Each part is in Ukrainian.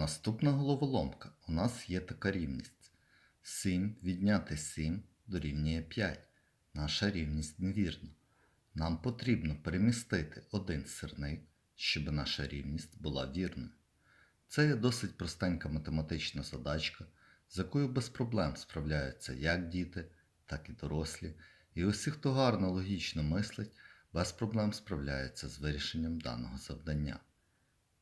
Наступна головоломка. У нас є така рівність. 7 відняти 7 дорівнює 5. Наша рівність невірна. Нам потрібно перемістити один сирник, щоб наша рівність була вірною. Це є досить простенька математична задачка, з якою без проблем справляються як діти, так і дорослі, і усі, хто гарно логічно мислить, без проблем справляються з вирішенням даного завдання.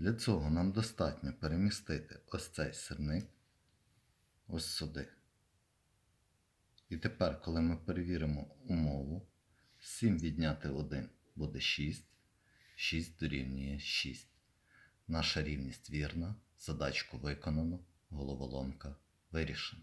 Для цього нам достатньо перемістити ось цей сирник ось сюди. І тепер, коли ми перевіримо умову, 7 відняти 1 буде 6, 6 дорівнює 6. Наша рівність вірна, задачку виконано, головоломка вирішена.